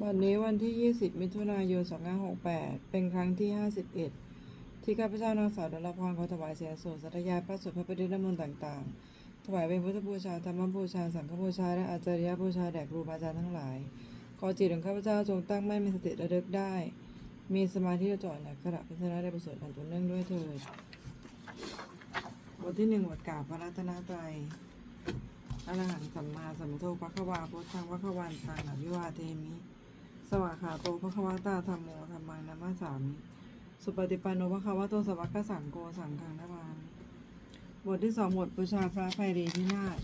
วันนี้วันที่ 20 มิถุนายน 2568 เป็นครั้งที่ 51 ที่ข้าพเจ้านางสาวดลพรขอถวายเสียงโสดสัตยายพระสวดพระปฏิรมนต์ต่างๆ ถวายเป็นพุทธบูชาธรรมบูชา สังฆบูชา และอาจารยบูชาแด่ครูบาอาจารย์ทั้งหลาย ขอจิตของข้าพเจ้าจงตั้งมั่นมีสติระลึกได้ มีสมาธิจดจ่อในขณะพิจารณาได้ประสริฐอันตุนเนื่องด้วยเถิดบทที่หนึ่งบทกาวพระรัตนตรัยอรหังสัมมาสัมพุทโธพระควาพุทธังพระควันตังอภิวาเทมิ สวากขาโตพระควตาธรรมโมธรรมังนามาสามิสุปฏิปันโนพระควโตสวากขสังโฆสังฆังนามามิบทที่สองบทบูชาพระไพรีพินาศ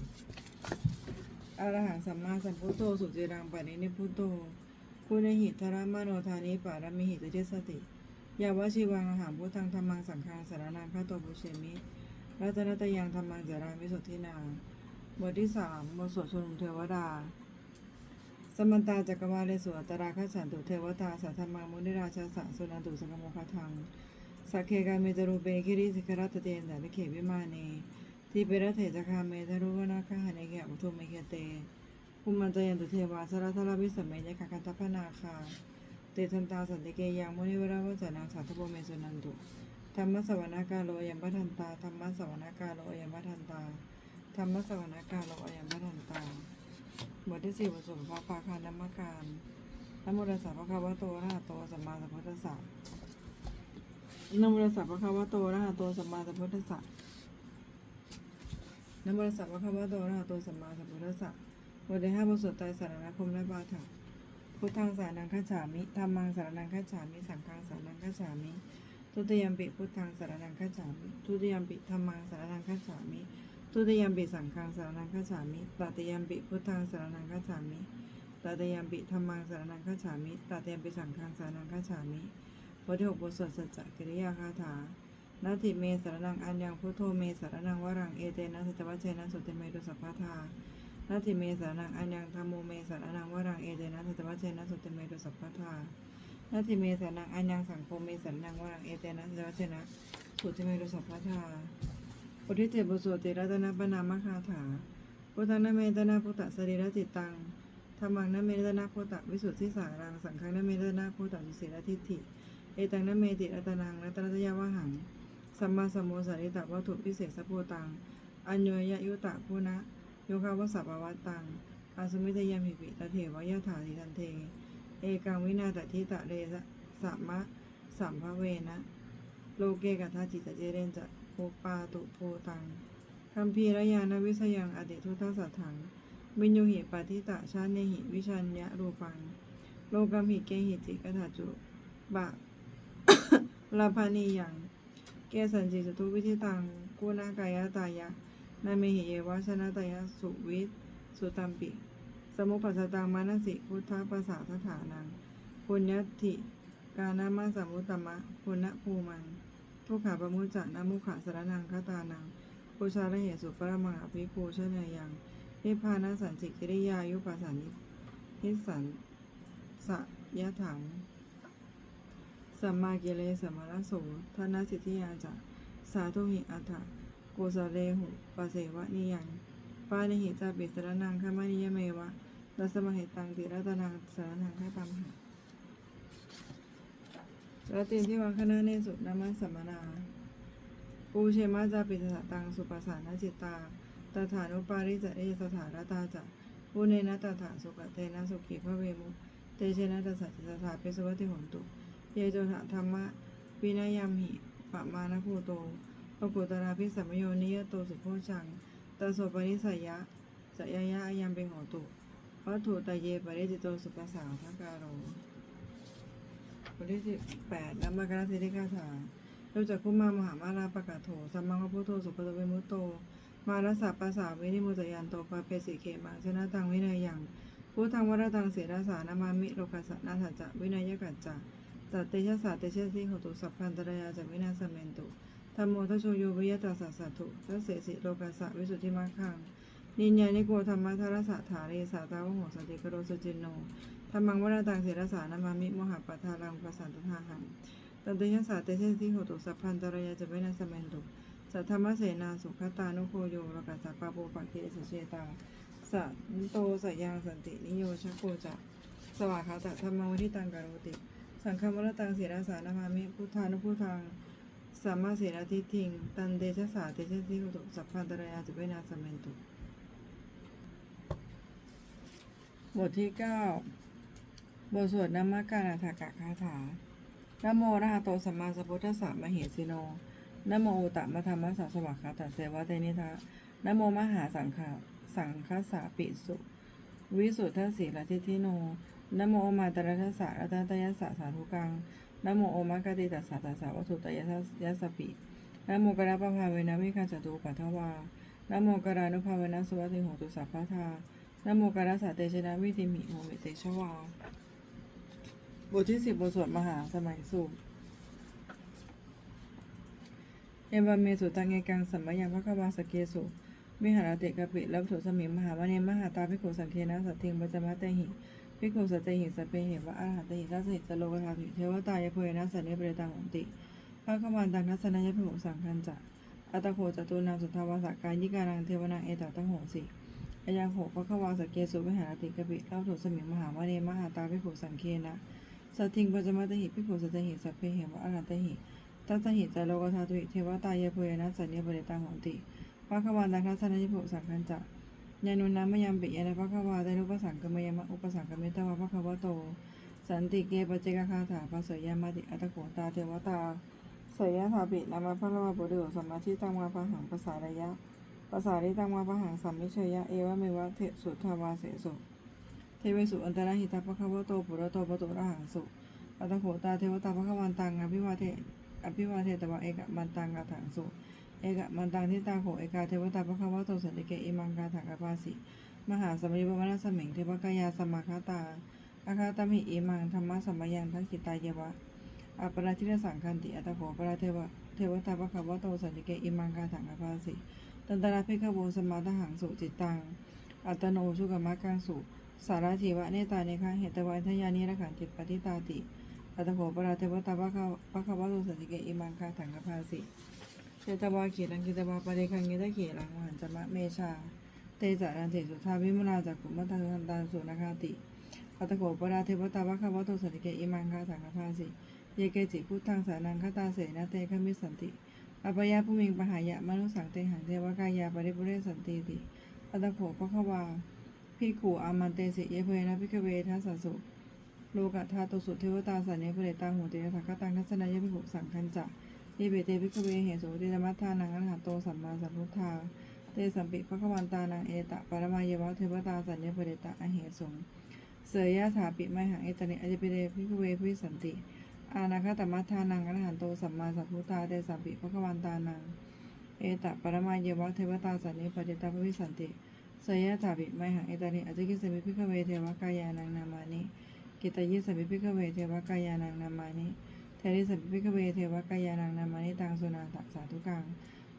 อรหังสัมมาสัมพุทโธสุจิรังปานินิพุทโธคุณหิทรมโนธานิปารมิหิตเจสติ ยาวชีวังอาหังพุทธังธรรมังสังฆังสารนังข้าโตบุเชมิรัตนตยังธรรมังจารามิสุทธินา บทที่สามบทสวดชนุเทวดา สมันตาจักรวาเลสุอัตตราคฉันตุเทวตาสัทธมังมุนิราชาสะสุนันตุสังกโมคทังสักเคกาเมตรูเปคิริสิกรัตเตนแต่ละเขวิมาเนที่เปรเถจคาเมตรุวนาคาหเนเกะมุทุเมเกเตภูมันจยันตุเทวาสรัทลวิสเมยคกันตพนาคา เตทันตาสันติเกยังมุนิวราวจนังสัทโพเมสุนันตุธรรมสวนากาโลยัมปทันตาธรรมสวนากาโลยัมปทันตาธรรมสวนากาโลยัมปทันตา บทที่สี่บทสวดพระปาคานมการนโมตัสสะพระคาวะโตอะระหะโตสัมมาสัมพุทธัสสะนโมตัสสะพระคาวะโตอะระหะโตสัมมาสัมพุทธัสสะนโมตัสสะพระคาวะโตอะระหะโตสัมมาสัมพุทธัสสะบทที่ห้าบทสวดไตรสารณคมและบาถะพุทธังสารนังคัจฉามิธรรมังสารนังคัจฉามิ สังฆังสารนังคัจฉามิ ทุติยมปิพุทธังสารนังคัจฉามิ ทุติยมปิธรรมังสารนังคัจฉามิ ทุติยมปิสังฆังสารนังคัจฉามิตติยมปิพุทธังสารนังคัจฉามิตติยมปิธรรมังสารนังคัจฉามิตติยมปิสังฆังสารนังคัจฉามิบทที่หกบทสวดสัจจกิริยาคาถานาทิเมสารนังอัญญังพุทโธเมสารนังวรังเอเตนะสัจวัชเชนะสุติเมตุสัพพะทานาทิเมสารนังอัญญังธรรมโมเมสารนังวรังเอเตนะสัจวัชเชนะสุติเมตุสัพพะทานาทิเมสารนังอัญญังสังโฆเมสารนังวรังเอเตนะสัจวัชเชนะสุติเมตุสัพพะทา บทที่เจ็ดบทสวดติรัตนปนามคาถาพุทธังนเมตนาพุทธสรีระจิตตังธรรมังนเมตนาพุทธวิสุทธิสารัง สังฆังนเมตนาพุทธสุสีรทิฏฐิ เอตังนเมติรัตนังรัตนตยาวหัง สัมมาสัมโมสาริตะวัตถุพิเศษสัพโพตัง อัญโยยยุตะพุนะ โยคาวสัพปวัตตัง อาสมิตยามิปิตะเถวยถาธิทันเท เอกังวินาตทิตะเรสะสัมมะสัมภเวนะ โลเกกัตถาจิตตเจเรนจะ โอปาตุโพตังคัมภีรยานวิสยังอติทุตสัตถังวินโยหิปาทิตะชาเนหิวิชัญญะรูปัง โลกัมหิเกหิจิกถาจุ บะลาภานียัง เกสันจิจตุวิธิตังกุณากายตายะนาเมหิเยวาชนะตายะสุวิทสุตัมปิ สมุปัสสตังมานสิพุทธปัสสาทฐานัง ปุญญติกานามาสัมมุตตมะปุณณภูมัง ทุกขาประมุจจะนามุขะสรนังคตานังปูชาละเหสุปรมังอภิปูชนยยังนิพพานาสันจิกิริยายุปัสสันนิทิสันสะยะถังสัมมาเกเลสมารโสทนาสิทธิยาจะสาธุหิอัฏฐะโกสะเลหุปเสวะนิยังปานิหิจาปิสรนังขมานิยเมวะรัสมเหตังติรัตนังสรนังให้ปัมหะ รตินที่วังคณะเนสุนามัสสมนา ปูเชมาจาปิสสะตังสุปัสานจิตตาตถานุปาริจเอสถารตาจะปุเนนะตถาสุกเตนะสุขีพระเวมุเตเชนะตสัจจตถาเปสวัติหนตุ เยโจถะธรรมะวินายามหิปะมานะภูโตปกุตราพิสัมโยนิยโตสุโพชังตโสปนิสัยยะสยายะอายังเป็นโหตุวัตถุตเยปริจิโตสุปสาทการโร บทที่สิบแปดนัมมกรสิทธิกาถาเราจากคุมามหามาราปะกาโถสัมมังพระพุทโธสุปโตเวมุตโต มารัสสะปัสสาวินิมุตยันโตปะเปสิเขมังชนะตังวินัยยังพุทธังวรตังเสราสานามามิโลกัสสะนาสัจจะวินัยกัจจะสัตเตชะสัตเตชะสิหตุสัพพันตรายาจะวินาสเมนตุธรรมโมทชโชโยวิยตาสัสสะตุทัสเสสิโลกัสสะวิสุทธิมาคังนิยานิโกธรรมะทารสะถาเรสาตาวโหสติกโรสุจินโน ธรรมังวราตังเสรสานามามิโมหะปะทารังประสันตุทาหังตันเตชสัตเตชะสิโหตุสัพพันตรายาจะวินาสเมนตุสัทธรรมเสนาสุขตานุโคโยโลกัสสะปะโปปะเกสเชตาสันโตสยังสันตินิโยชโกจะสวากขาตะธรรมวิธิตังการโรติ สังฆมรตังศีราสานามามิพุทธานุพุทธังสัมมาสีราทิฏฐิง ตันเดชะสาเตชะสิหุตุสัพพันตรายาจุเวนาสมเมนตุบทที่เก้า บทสวดนามการอัฏฐกะคาถานโมนะหะโตสัมมาสัพพุทธัสสะมเหสิโนนโมอุตตมะธรรมะสะสวากขาตะเสวะเตนิทะนโมมหาสังฆาสังฆสาปิสุ วิสุทธสีลทิทิโนนโมโอมาตระทัสสะรัตตยัสสะสาธุกังนโมโอมากติตัสสะตัสสะวัตุตยัสสะยัสสปินโมกระปภาเวนะวิคัจจตุปัทถวานโมกรานุภาเวนะสุวัติโหตุสัพพะทานโมกัสสะเตชนะวิธิมิโมเมเตชวา บทที่สิบบทสวดมหาสมัยสูตรเอบาเมสุตังเงกังสัมมยังพระกวาสเกสุมิหารเตกะปิแล้วถุสมิมหาวเนมหาตาภิกขุสังเคนะสัตถิงปัจมะเตหิภิกขุสัจเตหิสัพเพเหวะอาหารเตหิทัสสิจโลกธาตุเทวตายะโพยนะสันนิปเรตังหนติพระขวันตังทัศนายภิโกสังคันจะอัตโคจตุนาสุทธาวาสกายิการังเทวนาเอตตังโหสิอายาโหพระขวาสเกสุวิหารติกปิเล่าถูสมิมหาวเนมหาตาภิกขุสังเคนะ สัตถิงปัจมะเตหิภิกขุสัจเตหิสัพเพหิวะอาหารเตหิทัสหิจโลกธาตุเทวตายะโพยนะสันนิปเรตังหนติพระวานังทัศนยิภูสังคันจะยานุนามยามปิยานะพระวาไดรูปสังกมยมะอุปสังกเมตวะพระขวโต สันติเกปเจกคาถาภาษยามาติอัตโขตาเทวตาสยถาปินามาพระวาบุรุสัมมาทิตังวาปหังภาษาระยะภาษาริตังวาปหังสัมมิเชยะเอวะเมวะเทสุทาวาเสสุ เทเวสุอันตรหิตาพระขวโตปุระโตปะโตระหังสุอัตโขตาเทวตาพระขวันตังอภิวาเทอภิวาเทตวะเอกมันตังกาถังสุเอกะมันตังที่ตาโขเอกาเทวตาพระควะโตสันติเกอิมังกาถังกปาสิมหาสมัยบวนาสมิงเทวกายาสมาคาตาอาคาตมิอิมังธรรมะสมัยยังทักขิตายยวะอัปปราชิรสังคันติอัตโขปราเทวเทวตาพระควะโตสันติเกอิมังกาถังกปาสิตันตระเพคโวสมาทหังสุจิตตังอัตโนชุกมะกังสุ สาราชีวะเนตาเนคะเหตวัยทยานิระขันติปฏิตาติอัตโขปราเทวตาพระคาวะโตสันติเกอิมังกาถังกปาสิเชตวาขีรังกิตวาปริคังกิตะขีรังหันจมะเมชา เตจารันเถสุทาวิมุนาจักขุมัตังทันตาสุนาคาติอัตโกปราเทวตาวะคาวะโตสันติเกอิมังคาถังคภาสิเยเกจิพุทธังสานังคตาเสนะเตคมิสันติอปยาภูมิงปหายะมนุสังเตหังเทวกายาปริปุเรสันติติอัตโกปะคะวา พิกขุอามันเตสิเยเพนะพิกเวทัสสุโลกะธาตุสุเทวตาสันเนปเรตังหูเตถาคตังทัศนายพิกุสังคันจะเยเบเตพิกเวเหสุติธรรมัฏฐานังอรหัตโตสัมมาสัมพุทธาเตสัมปิภคะวันตานังเอตะปรมาเยวะเทวตาสัญญปเรตะอเหสงเสยยะถาปิไมหังเอตเนอจเปเรพิกเวพิสันติ อานาคตมัฏฐานังอรหันโตสัมมาสัมพุทธาเตสัมปิภคะวันตานังเอตะปรมาเยวะเทวตาสัญญปเรตะพิสันติ สยะถาปิไมหังเอตเนอจกิสมิพิกเวเทวกายานังนามานิกิตายิสมิพิกเวเทวกายานังนามานิเทริสัพพิกเวเทวกายานังนามานิตังสุนาตสาธุกัง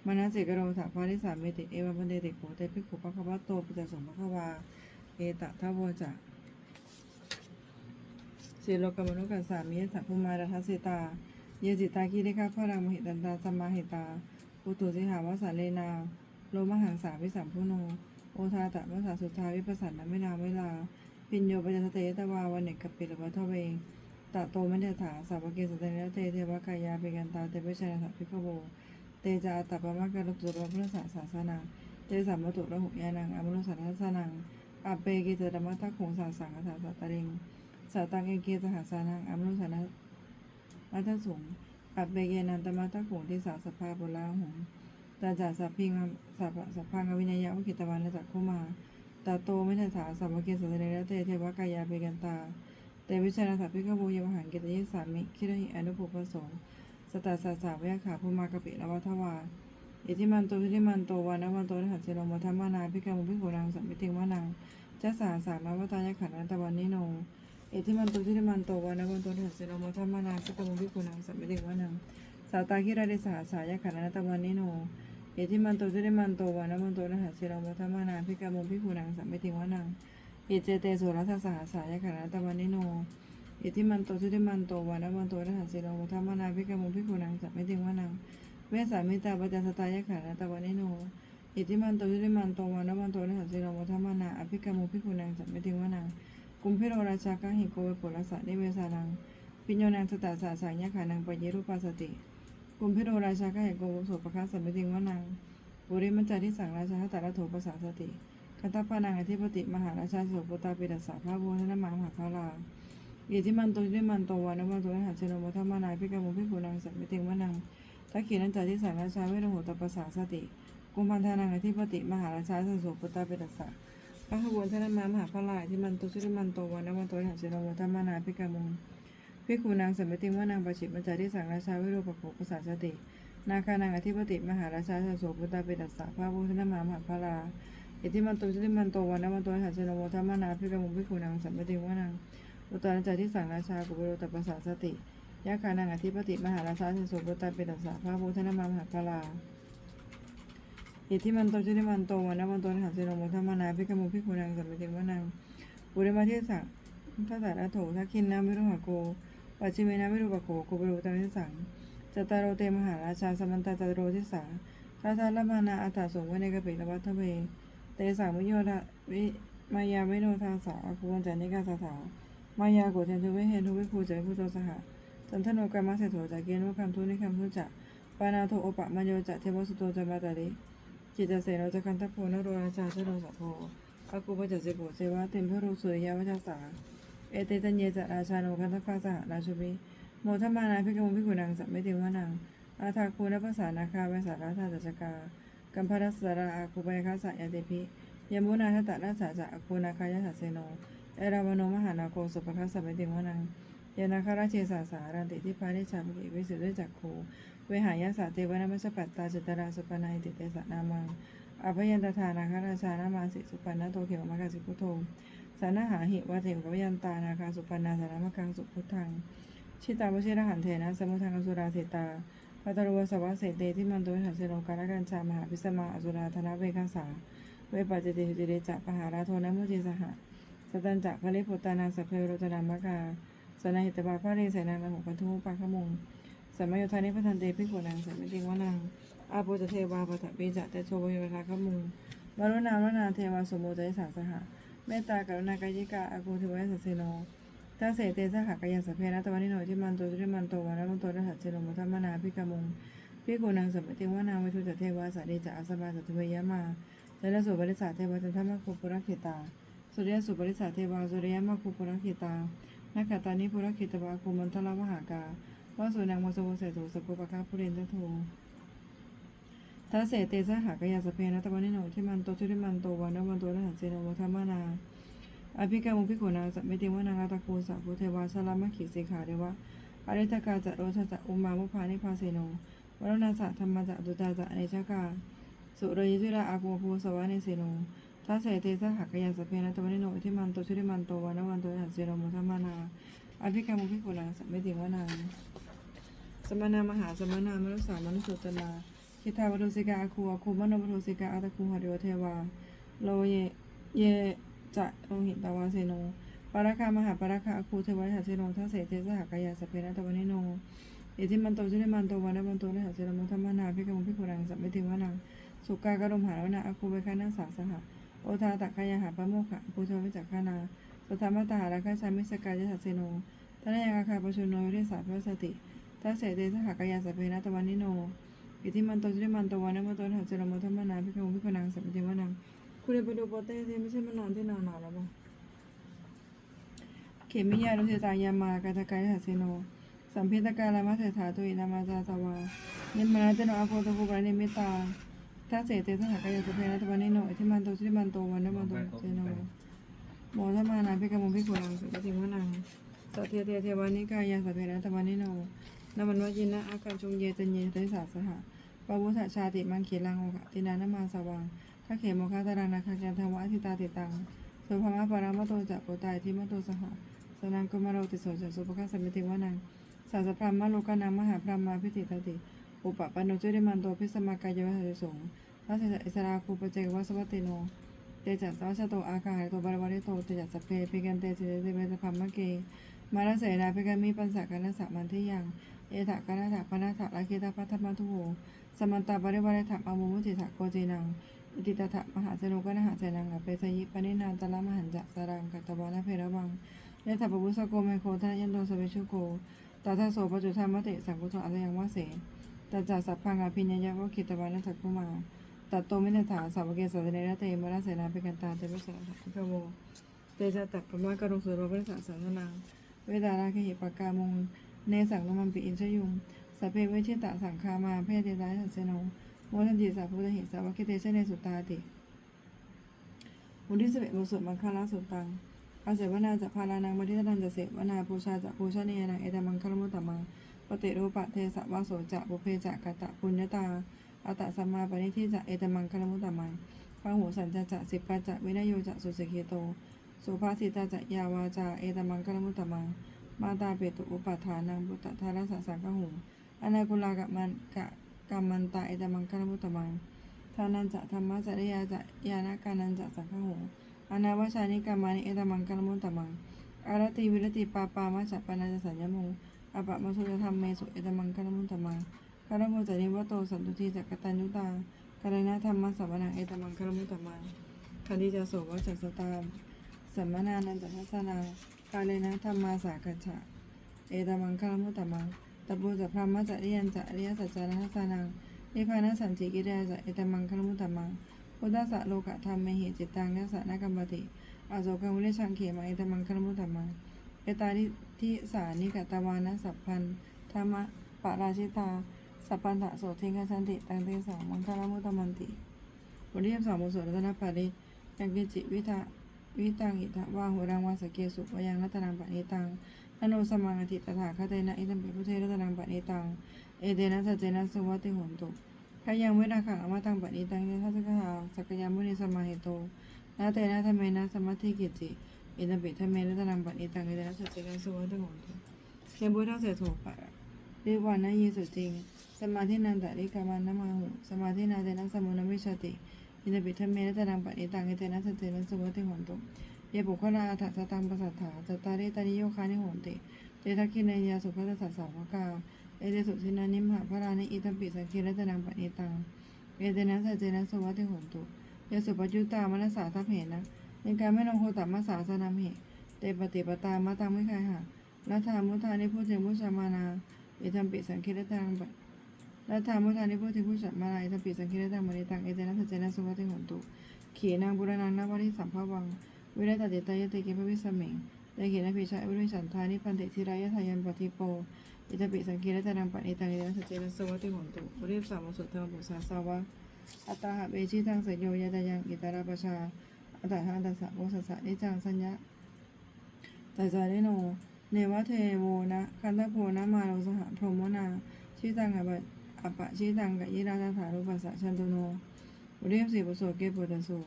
มนัสิกโรสะภาริสามิติเอวะพันเดติโขเตปิขุปะคะวะโตปุจจสมภะคะวาเอตะทะโวจะสิโลกมนุกัสสามิสัพพุมาราทัสสิตาเยจิตาคิริกาพรังมหิตันตาสัมมาหิตาอุตุสิหาวสาเลนาโลมหังสาวิสัมพุโน โอทาตะมัสสาสุทาวิปัสสนนเมนาเวลาปิญโยปัจจสเตยตวาวันเนกกปิลวัทเวงตะโตม่เดถาสาวกเกสเตนะเตเทวกายาเปกันตาเตเปชนะสัพพิกโวเตจาตปะมะกะลุตุรพุทธศาสาสนังเตสัมมตุระหุยานังอมุนุสันทัสนังอาเปกิเตธรรมะทักขงสาสังคาสัตตริงสาตังเอเกสหัสานังอมุนุสันมัทสุงอาเปเกนันตมะทักขงที่สาสภาปุลาหง ตาจาสัพพิงสัพสัพพังอวินัยะวิกิตวันจักขุมาตาโตไม่เดถาสาวกเกสันเตนะเตเทวกายาเปกันตาแต่วิชาสัพพิกโวยวหังเกตยิสามิคิรหิอนุภูปโสสตาสาสาวยขาภูมากปิลวัทวาอิทิมันโตทิทิมันโตวานะวันโตนหัสเจโนมัทมานาพิกามุพิโกนังสัมมิติวานังจัสาสามาวตายขันนันตวันนิโนเอิทิมันโตทิทิมันโตวานะวันโตนหัสเจโนมัทมานาพิกามุพิโกนังสัมมิติวานังสาตาคิราดิสาสายขันนันตวันนิโน เอิทิมันโตทิทิมันโตวานะวันโตนหัสเจโนมัทมานาพิกามุพิโกนังสัมมิติวานังเอเจเตสุรัสสาสายขันนันตวันนิโนเอิทิมันโตทิทิมันโตวานะวันโตนะหัสสิโลวัฏมานาภิกขมุภิกขุนังสัมมิติวานังเวสามิตาปัจจสตายขันตะวันนิโนเอิทิมันโตทิทิมันโตวานะวันโตนะหัสสิโลวัฏมานาอภิกขมุภิกขุนังสัมมิติวานังกุมพิโรราชากังหิโกเวปุรสะนิเวสานังปิญโยนังสตาสาสายะขานังปเยรูปาสติ กุมพิโรราชากังหิโกเวสุปะคะสัมมิติงวนังปุริมัจจาริสังราชาหตาระโถปสาสติคัตตปานังอธิปติมหาราชาสุปตาปิดัสสะพระโวทนมามหาภาลาอิทิมันโตทิมันโตวานะมันโตนะหัสเชโนมัทมานาพิกามุพิกุนังสัมมิติงวนังทักขีนันจาริสังราชาเวรโหตปสาสติกุมพันธานังอธิปติมหาราชาสุปตาปิดัสสะพระขบวนท่านมามหาพระลาที่มันตุสุริมันโตวันนวันโตหันเสนโมธรรมานาพิกามุ พิคูนางสมมติว่านางประชิตมัจจาริสังราชาวิโรปโภภาษาสติ นาคานางอธิปติมหาราชาสโสพุตตาเปตัสสะพระพุทธนามามหาพระลาอิทิมันตุสุริมันโตวันนวันโตหันเสนโมธรรมานาพิกามุพิคูนางสมมติว่านางอุตตรจาริสังราชากุบโรตปัสสาสติยะคานางอธิปติมหาราชาสโสพุตตาเปตัสสะพระพุทธนามามหาพระลาอิทธิมันโตจุติมันโตวันนวันโตหัสเสโนโมทัมมานาพิกมุพิคุนังสมปติว่านังปุริมาเทสังทัสสะระโถทักขินนามิรุหะโก ปัจฉิเมนามิรุปะโกโกบรุตังทิสังจตารโรเตมหาราชาสมันตาจตารโรทิสาทัสสะลมานาอัฏฐสงวเนกปิละวัฏเวเตสังวิโยทะวิมายาวิโนทาสาอคุวันจานิกาสถามายาโกเทนทุเวเฮทุวิภูเจพุโตสหะจันทโนกรรมเสโถจากเกณฑ์ว่าคัมทุนิคัมทุจะปานาโทโอปะมโยจะเทวสุโตจะมาตาริจิตตเสโนจะคันทโพนโรราชาชโรสัโพอากูปจัสสิโกเสวะเต็มพระรูสุริยาวชาสา เอเตตัญเยจะราชาโนคันทภาสหราชุบิโมทมานาพิกมุพิกุนังสัมเมติวานังอาทาคูนภาษานาคาเวสาราธาจัจกากัมพรัสสราอาคูปยคาสายาเตพิยมุนาทตะราชาจะอาคูนาคายาสเสโนเอราวโนมหานาโคสุปคัสสัมเมติวานังยานาคาราเชสาสารันติทิพานิชาภิวิสุทธิจักโคเวหายาสาเทวนามัสปัตตาจตราสุปนาหิติเตสนามังอภยันตทานาคาราชานามาสิสุปันนโตเขวมากาสิพุทโธ สานาหาหิวาเถวกวยันตานาคาสุปันาสารมะกังสุพุทธัง ชิตาวชิรหันเถนะสมุทังอสุราเสตาปัตรวสวะเสเตที่มันโดยหันเสโลการกันชามหาพิสมาอสุราธนาเวกัสา เวปัจเจติจิเรจะปหาราโทนะมุจิสหะสตันจะพระลิพุตานาสัพเพโรจนามกาสนาหิตบาพระเรสนานาหุปันทุปาขมงสัมมโยธานิพทันเตพิโกนังสัมมิติงวนังอาปุจเทวาปะทะปิจะเตโชวโยธาขมุง มรุณามรณาเทวาสมโมจยสาสหะเมตตากรุณากายิกาอากูเทวะสัสเสโนถ้าเสเตสหกายันสพเพนะตะวันนิโนที่มันโตจุริมันโตวันนั้นโตรหัสเจโนมุทัมมานาพิกามุงพิโกนังสัมปติวานาวิทุจเทวาสาเดจะอาสมาสัตเวยะมาจันทสุบริษัทเทวาจันทมะคุปุระขิตา สุริยสุบริษัทเทวาสุริยมะคุปุระขิตานักขตานิปุระขิตวาคุมันทละมหากาวาสุนังมโสเสตุสกุปะคาปุเรนทโท ถ้าเสเตสหกยันสเพนะตะวันนิโนที่มันโตจุริมันโตวันนั้นโตระหัสเจโนมุทัมมานา อภิกามุภิขุนาสัมมิติวนาคาตะโคสัพุเทวาสลามขิสิขาเดวะอริตกาจะโรชจะอุมามุภานิพาเสโนวรณาสะธรรมจะดุตาจะอเนชกา สุรยิจุระอากูภูสวานิเสโนทัสเสเตสหักยันสเพนะตวันนิโนอิทิมันโตชุริมันโตวันวันโตหัสเสโนมุทัมานา อภิกามุภิขุนาสัมมิติวนาสมณามหาสมณามนุสสามนุสุตนา คิทาวรุสิกาอาคูอาคูมโนปทุสิกาอาตะคูหริโอเทวาโลเยเยจะโลหิตตาวาเซโนปาราคามหาปาราคาอคูเทวะหัสเซโนทัสเสเทสหกายาสเพนะตะวันนิโนเอิทิมันโตจุนิมันโตวันนวันโตนะหัสเซโนมุทัมมานาพิกมุพิโครังสัมมิติวานังสุกากรมหารวนาอคูเวคานาสาสหะโอทาตะคายาหาปะโมขะอคูเทวะจักขานาสุธรรมตาหาราคาชามิสกายะหัสเซโนทนายาคาปชุโนยริสาพระสติทัสเสเทสหกายาสเพนะตะวันนิโน อิทิมันโตจุนิมันโตวันนวันโตนหัสเซโนมุทัมมานาพิกมุพิคุรังสัมมิติวานังคุณไปดูโปเต้สิไม่ใช่มานอนที่นอนนอนแล้วป่ะเขมิยาลุเสตายามากาตะกายหัสเซโน สัมพิตกาลามาเสถาตุอินามาจาสวานิมมาเตโนอาโคตะคูปรานิมิตาถ้าเสเตสหกายาสเพนะตะวันนโนอิทิมันโตชิมันโตวันนมันโตเจโนโมทมานาพิกามพิกุลังสุติวนังสัตเทเทเทวานิกายาสัพเพนะตะวันนโน นามันวจินะอาการจงเยตัญเยเตสาสหะปวุฒชาติมังเขลังโอกะตินานามาสวังถ้าเขโมคาตารานาคาจันทวะทิตาติตังสุภมะปรามโตจะโปตายที่มโตสหะสนังกุมารโรติโสจะสุภคาสมิติวานังสาสพรามมะโลกานังมหาพรามาพิติตติ อุปปันโนจุริมันโตพิสมากายะหะสงทัสสะอิสราคูปเจกวัสวัตติโน เตจัสวัชโตอาคาหะโตบารวาริโตเตจัสสพเพปิกันเตสิเตเวสพัมมะเก มาลเสนาภิกามิปันสะกันนะสะมันทิยัง เอถะกนนะถะปนะถะละเคตาพัทธมัทุโหสมันตาบริวารถะอามุมุติถะโกเจนังอิติตถะมหาสนุกนหาเสนังอเปสยิปนินาตละมหันจะสรังกัตตวานะเพระวังยะถาปปุสโกเมโคทะยันโตสเวชุโกตาทาโสปจุธรรมติสังกุโตอะรยังวะเสตจจสัพพังอภิญญยวะคิตวานะสักกุมาตัตโตมินถาสาวเกสัตเนรเตมระเสนาเปกันตาเตปะสะภะคะโวเตจะตักปะมะกะรุสุรบริสัสสนนังเวดาราคหิปากามง เนสังลมันปิอินชยุงสพเพเวชิตะสังคามาเพเตตาสัสเสโนโมทันติสาพุทธหิสาวกิเตชะเนสุตาติบุญที่สิบเอ็ดบุสุดมังคลาสุตังอาเสวนาจะพาลานังบดิทนันจะเสวนาปูชาจะปูชาเนียนังเอตมังคลมุตตมังปฏิรูปะเทสะวาโสจะบุเพจะกะตะปุญญตาอัตสัมมาปณิทิจะเอตมังคลมุตตมังปังหูสัญจะจะสิปปัจจะวินโยจะสุสกิโต สุภาสิตาจะยาวาจาเอตมังคลมุตตมัง มาตาเปตุอุปาทานังบุตตทารัสสังฆหูอนาคุลากะมันกะกรรมันตาเอตมังคลมุตมังทานันจะธรรมะจริยาจะยานะกานันจะสังฆโหอานาวชานิกามานิเอตมังกลมุตมังอารติวิรติปาปามาจัปนาจะสัญญโมอปะมาสุธรรมเมสุเอตมังกลมุตมังคารโมจนิวโตสันตุทีจักตัญญุตาการณธรรมะสัมมนังเอตมังกลมุตมังคันธิจาโสวจัสสตาสัมมนานันจะทัสนา กาเลนะธรรมาสากัจฉะเอตมังกลมุตตมังตบูจะพรหมจริยันจะอริยสัจจานัสสนังนิพพานะสันติกิริยาจะเอตมังคลมุตตมังพุทธะโลกะธรรมเมหิจิตตังนัสสะนกัมปติอาโสกังวิริชังเขมาเอตมังคลมุตตมังเอตาริทิสานิกตวานะสัพพันธรรมะปะราชิตาสัพพันธะโสทิงคชันติตังเตสามังคลมุตตมันติบทที่สองบทสวดรัตนปาริยังกิจิวิทะ วิตังอิทะวาหุรังวาสเกสุวยังรัตนังปะนิตังอนุสมังอธิตถาคตนะอิตัมปิพุเทรัตนังปะนิตัง เอเดนะสัจเจนะสุวัติโหนตุพยังเวนาขังอมตังปณิตังเนทัสสะหาสักยามุนิสมาหิโตนาเตนะธรรมนะสมัติกิจิอินปิธรรมเมนะตนังปณิตังเนทัสสะเจนะสุวัตโหนตุเทียมบุทธเสโถปะริวานะเยสุจริง สมาธินันตะริกามันนมาหุ สมาธินาเตนะสมุนวิชติ อินปิธรรมเมนะตนังปณิตังเนทัสสะเจนะสุวัตโหนตุเยปุคลาอัฏฐสตังปัสสัทธาจตาริตานิโยคานิโหนติเจทักขินายาสุขัสสะสาวกาเอเดสุทินานิมหาพระรานิอิตัมปิสังคีรัตนังปณิตังเอเดนะสัจเจนะสวัติหนตุยสุปจุตามนัสสาทัพเหนะในการไม่ลงโคตมัสสาสนามเหเตปฏิปตามาตังไม่ใครหาลัทธามุทานิพุทธิมุชามานาเอตัมปิสังคีรัตนังป ลัทธามุทานิพุทธิมุชามานาเอตัมปิสังคีรัตนังมณิตังเอเดนะสัจเจนะสุวัติโหนตุขีนางบุรนังนวริสัมภวัง วิรัตติตายติกิภวิสเมงได้เขียนะพิชาวิริสันทานิพันติธิรายทายันปฏิโปอิตาปิสังกีรัตนังปณิตังเยนะสัจเจนะสวัติโหนตุบริบสามสุทธังปุสาสาวะอัตตาหะเบชิทังสยโยยะตายังอิตาราปชาอัตตาหันตัสสะโวสัสสะนิจังสัญญะตัสสะเนโน เนวะเทโวนะคันทโพนะมาโรสหะพรหมนาชิตังอะปะ อะปะชิตังกะยิราตถารุปัสสะชันตุโนบริบสีปุโสเกปุตสู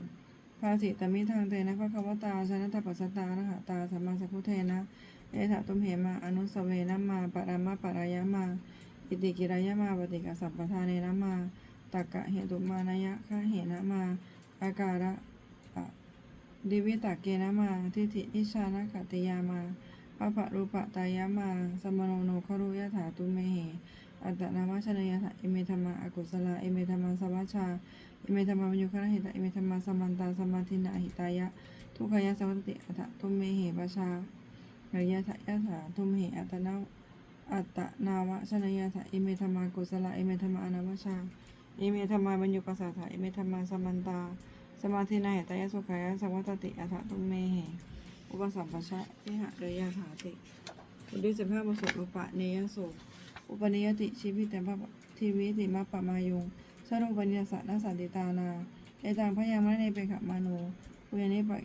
ภาสิตมิทางเตนะภะคะวตาชนะตปัสสตานะหะตาสัมมาสัพพุเทนะเอถะตุมเหมาอนุสเวนะมาปรามะปรายะมาอิติกิรายะมาปฏิกสัมปทานเนนะมาตักกะเหตุมานยะคะเหนะมา อาการะอะดิวิตะเกนะมาทิฏฐินิชานะกติยามาปะปะรูปะตายะมา สมโนโนครุยะถาตุเมเห อัตตนามะชนยะถะอิเมธรรมาอกุศลาอิเมธรรมาสวัชชาอิเมธรรมาวิญญคณหิตะอิเมธรรมาสมันตาสมาธินาหิตายะ ทุกขยะสวัตติอัตตุเมเหปชาอริยถะยะถาทุมเหอัตนาอัตนาวะชนยะถะอิเมธรรมากุศลาอิเมธรรมาอนาวชาอิเมธรรมาบรรยุปัสสะถะอิเมธรรมาสมันตา สมาธินาเหตายะสุขายะสวัตติอัตตุเมเหอุปสัมปชะวิหะเรยะถาติบทที่สิบห้าบทสวดอุปะเนยโส อุปนิยติชีวิตแต่พระทีวิติมาปะมายุงสรุปนิยสะนัสสันติตานาเอตังพยามะเนเปขมาโนปุยนิปะ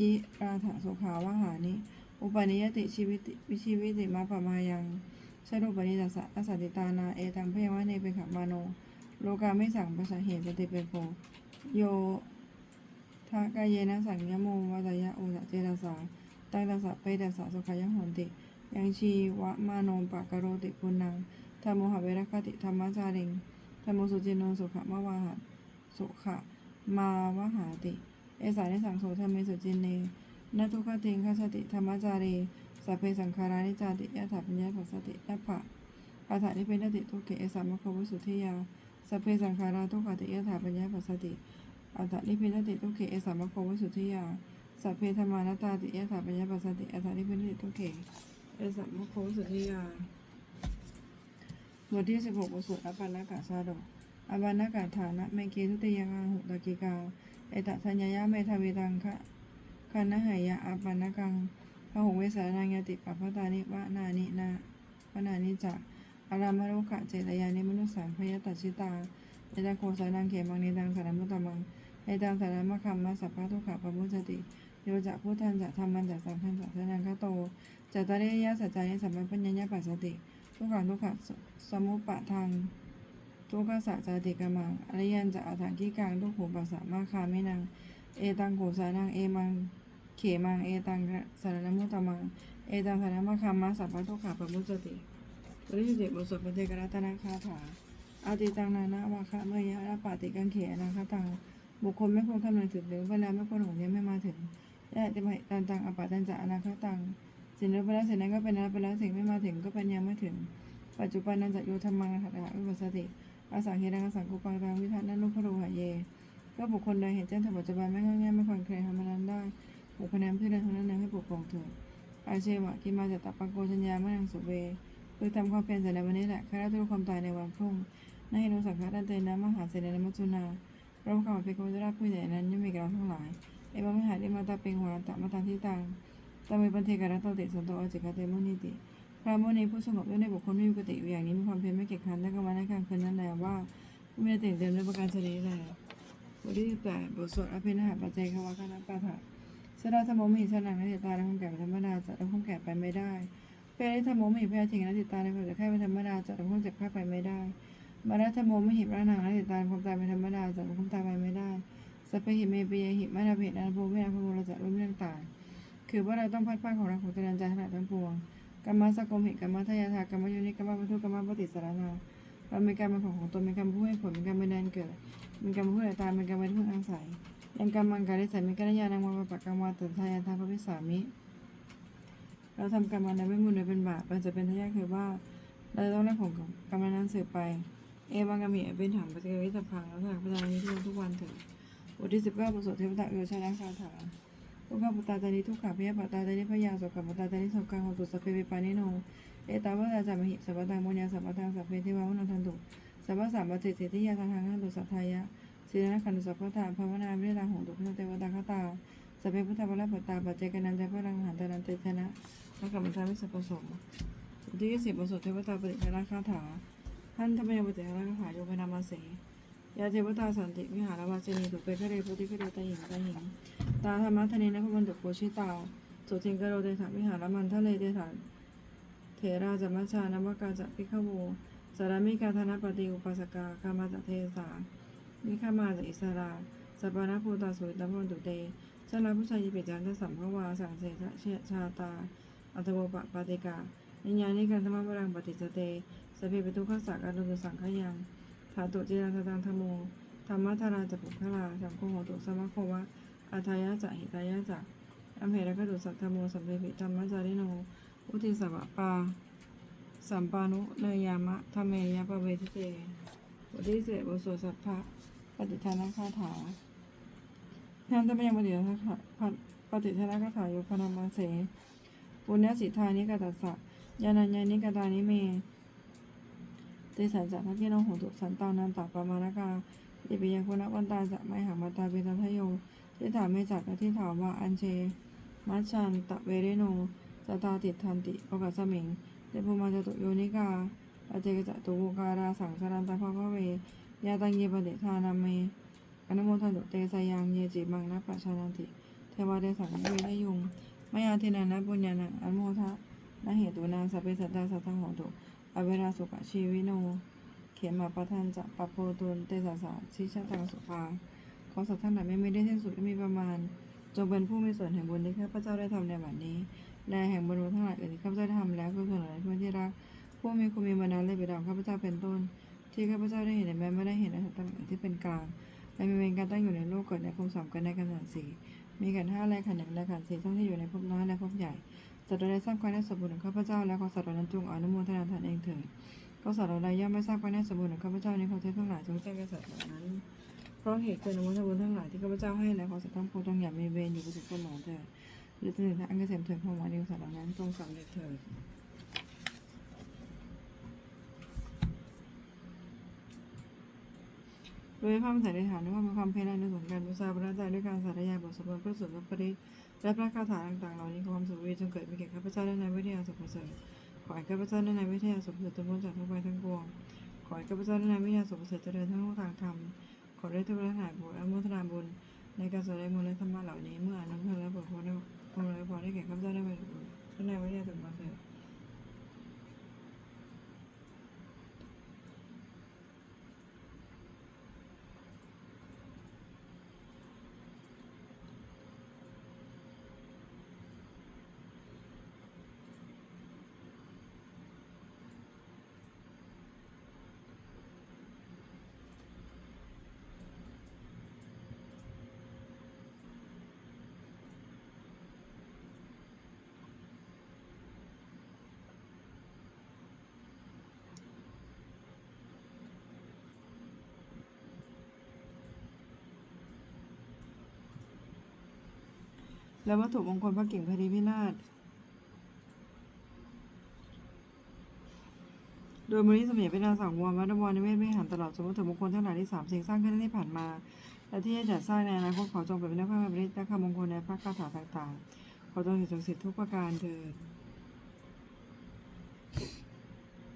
อิราถสุขาวหานิ อุปนิยติชีวิตวิชีวิติมาปะมายังชรุปนิตัสสะอสัตติตานา เอตังพยาวะเนเป็นขมาโน โลกาไม่สั่งประชาเหตุปฏิเป็นโพโยทากายเยนะสังยโมวัตยะโอสะเจตสาตังตสะเปตสะสุขายะหนติ ยังชีวะมาโนปะกะโรติปุนังธรรมโมหะเวรคติธรรมจาริงธรรมโมสุจินโนสุขะมะวาหะสุขะมาวหาติ เอสานิสังโสธรรมสุจินเนนทุกติงขสติธรรมจารีสัพเพสังขารานิจาติยะถาปัญญาปัสสติยะภะอาถานิเป็นติทุกเกเอสามะโควิสุทธิยาสัพเพสังขาราทุกขติยะถาปัญญาปัสสติอัตตนิพินติทุกเขเอสามะโควิสุทธิยาสัพเพธรรมานตาติยะถาปัญญาปัสสติอัตตนิพินติทุกเข เอสามโคสุธิยาบทที่สิบหกบทสวดอปันนากาชาดกอปันนากาฐานะเมเกทุติยังาหุตกิกา เอตสัญญาเมทวิตังคะคันนหายะอปันนกังพระหุเวสานังยติปัปปตานิวะนานินาวนานิจะอารามรุขะเจตยานิมนุสสัมพยตัชิตาเอตังโคสานังเขมังนิตังสารมุตตมังเอตังสารมะคัมมะสัพพะทุกขะปะมุจติ โยจะพุทธันจะธรรมันจะสังฆันจะสนังคโตจะตะเรยะสัจจานิสัมปปัญญาปัสสติทุกขังทุกขะสสมุปะทางทุกขสัจจติกมังอริยันจะอัฏฐานกิกังทุกขูปัสสะมาคาไมินังเอตังโขสานังเอมังเขมังเอตังสารมุตตมังเอตังสารมะคัมมะสัพพะทุกขะปะมุจติบทที่สิบเจ็ดบทสวดปฏิกรัตนาคาถาอาติตังนานาวาคะเมยะระปาติกังเขนาคตังบุคคลไม่ควรคำนึงถึงหรือเวลาไม่ควรหงเนี้ยไม่มาถึง ยะติมหิตันตังอปาตันจะอนาคตัง สิ่งนั้นไปแล้วสิ่งนั้นก็เป็นแล้วไปแล้วสิ่งไม่มาถึงก็เป็นยังไม่ถึง ปัจจุบันนันจะโยธรรมังหัตถะวิปัสสติอาสังเฮรังอาสังกุปังตังวิทันนันุพโรหะเย ก็บุคคลใดเห็นแจ้งถึงปัจจุบันไม่งอแงไม่ควรใครทำมันนั้นได้บุคคลนั้นเพื่อใดทั้งนั้นนั้นให้ปกครองเถิดอาเชวะกิมาจะตัปปังโกชัญญามะนังสุเวคือทำความเพียรแต่ในวันนี้แหละข้าราชการความตายในวันพรุ่งนายโนสังฆดันเตนะมหาเสนามัจจุนาเราข่าวเป็นคนจะรับผู้ใหญ่นั้นย่อมมีกเราทั้งหลาย เอวมหาดิมาตาเป็นหัวตะมาตาที่ตังตามีปันเทการัตติสันโตอจิกาเตมุนิติ พระมุนีผู้สงบด้วยในบุคคลไม่มีปกติอยู่อย่างนี้มีความเพียรไม่เกียจคร้านและก็มาในกางคืนนั้นแหละว่าผู้มีติเต็มด้วยประการชนิดใดบทที่สิบแปดบทสวดอภินาหปัจเจัยคาวาคณปาถะสดาธรรมมิสนังนัตติตาและคงแก่เป็นธรรมดาจะและคงแก่ไปไม่ได้เปริธรรมมิพยาถิงนัตติตาและคงจะแค่เป็นธรรมดาจะและคงเจ็บแค่ไปไม่ได้มารัตโมมหิระนังนัตติตาความตายเป็นธรรมดาจะความตายไปไม่ได้ สัพเพหิเมปิยหิมานาเพนันโพเมนันโพเราจะรู้เรื่องต่าง คือว่าเราต้องพัดผ้าของเราของเจริญใจขนาดทั้งปวงกรรมสกมหิกรรมทายาทากรรมโยนิกรรมปัทุกรรมปฏิสารนาเรามีการเป็นของของตนมีการมผู้ให้ผลมีการมเป็นแดนเกิดมีการมผู้ใดตายมีการมเป็นผู้อาศัยยังกรรมังการิสัยมีการญาณังมาปะกรรมวาตุทายาทาพระพิสามิ เราทำกรรมนั้นไม่บุญเลยเป็นบาปมันจะเป็นทายาทคือว่า เราต้องได้ของกรรมนั้นสืบไป เอวังกามีเป็นถามปฏิกิริยาพังแล้วถามพระจานี้ทุกทุกวันเถิด บทที่สิบเก้าบทสวดเทวตะโยชนะคาถาทุกขปุตตาตานิทุกขพยาปตตาตานิพยาสุขปุตตาตานิสุขังโหตุสัพเพวิปานิโนเอตาวะตาจามหิสัพพตังโมญญาสัพพตังสัพเพเทวามนุทันตุสัพพสัมปติสิทธิยาทางทางขันตุสัทายะสีนัขันตุสัพพตาภาวนาวิริตังโหตุพุทธเทวตาคตาสัพเพพุทธวรปตตาปัจเจกนันจะพลังหันตานันเตชนะนักกรรมฐานวิสัพพสมบทที่ยี่สิบบทสวดเทวตาปฏิฆราคาถาท่านธรรมยปฏิฆราคาถาโยปนามาเส ยาเทวตาสันติวิหารวาสินีตุเปคะเรพุทธิคะเรตาหิงตาหิงตาธรรมะทะเนนะพมันตุโคชิตาสุทิงกโรเดถาวิหารมันทะเลเดถาเถราจมัชชานวกาจะพิขโวสารมิกาธนปฏิอุปสกากามาจะเทสามิขามาจะอิสราสปานาภูตาสุตตะมันตุเตชนะผู้ชายยิปิจันทสัมภวาสังเสชะชชาตา อัตโวปะปาติกานิญานิกันธรรมบรังปฏิจเตสเพปทุขัสสะการุสังขยัง ถาตุเจรังตังธโมธรรมะธาราจะปุคลาสังโฆโหตุสมะโควะอาทายะจะหิตายะจะอัมเหระกดุสัทธโมสัมเปิธรรมะจาริโน อุทิสวะปา สัมปานุเนยามะธรรมเมยะปะเวทิเตบทที่เสบทสวดสัพพะปฏิทานาคาถาท่านธรรมยังปฏิทานาคาปฏิทานาคาถาโยพนามาเสปุญญสิทธานิกาตัสสะยานัญญานิกาตานิเม เตสันจะทักเกนโหตุสันตานันตาปามานกาเยปิยังคุณวันตาจะไม่หามาตาเปตัทโยที่ถามไม่จักที่ถามว่าอันเช มัชชันตะเวเรโนจตาติทันติปกัสสมิงเตภูมาจตุโยนิกาปเจกจตุโการาสังสารันตาภะเวยาตังเยปเดทานาเมอนุโมทันตุเตสยังเยจิมังนัปปะชานันติ เทวาเดสังเวทยุงมยาทินานะปุญญานังอนุโมทะนะเหตุนาสัพเพสัตตาสัทธังโหตุ อเวราสุขชีวิโน เขมาประทานจะปะโพตุนเตสาสาชิชาตังสุภาขอสัตว์ทั้งหลายไม่มีได้สิ้นสุดและมีประมาณ จงเป็นผู้มีส่วนแห่งบุญที่ข้าพเจ้าได้ทำในบัดนี้และแห่งบุญทั้งหลายอื่นที่ข้าพเจ้าได้ทำแล้วก็ส่วนหลายเพื่อนที่รักผู้มีคุณมีบรรดาและบิดาของข้าพเจ้าเป็นต้น ที่ข้าพเจ้าได้เห็นและแม้ไม่ได้เห็นในสัตว์ต่างๆที่เป็นกลางและมีเวรการตั้งอยู่ในโลกเกิดในภพสามกันในกันสันสีมีขันห้าและขันหนึ่งและขันสี่ทั้งที่อยู่ในภพน้อยและภพใหญ่ สัตว์ใดทราบความได้สมบูรณ์ของข้าพเจ้าและขอสัตว์เหล่านั้นจงอนุโมทนาทานเองเถิดก็สัตว์ใดย่อมไม่ทราบความได้สมบูรณ์ของข้าพเจ้าในความเท็จทั้งหลายจงแจ้งแก่สัตว์เหล่านั้นขอราะเหตุเกิดในวัฏบุญทั้งหลายที่ข้าพเจ้าให้แล้วขอสัตว์ทั้งปวงจงอย่ามีเวรอยู่ประสบผลเถิดหรือจะถึงทางอันเกษมเถิดพระหวานในสัตว์เหล่านั้นจงสำเร็จเถิดโดยพระมสันนิษฐานด้วยความเพียรในส่วนการบูชาพระใจด้วยการสาธยายบทสวดมนต์พระสวดพระปริ และพระคาถาต่างๆเหล่านี้ความสุขวีจงเกิดมีแก่ข้าพเจ้าและในวิทยาสุขประเสริฐขอให้ข้าพเจ้าและในวิทยาสุขประเสริฐพ้นจากทุกภัยทั้งปวงขอให้ข้าพเจ้าและในวิทยาสุขประเสริฐเจริญทั้งทางธรรมขอได้ทุกระหายบุญอนุโมทนาบุญ ในการสวดมนต์และธรรมะเหล่านี้เมื่ออนุโมทนาและบทพรได้ความเลยพรได้แก่ข้าพเจ้าได้ไปและในวิทยาสุขประเสริฐ และวัตถุมงคลพระเก่งพอดีพินาศโดยมูลนิธิสมเด็จพระนางสังวรวัดบวรนิเวศวิหารตลอดจนวัตถุมงคลทั้งหลายที่สามสิ่งสร้างขึ้นที่ผ่านมา และที่จะจัดสร้างในอนาคตขอจงเป็นพระพระบริตและคำมงคลในพระคาถาต่างๆ ขอจงสิทธิ์ศักดิ์สิทธิทุกประการเถิด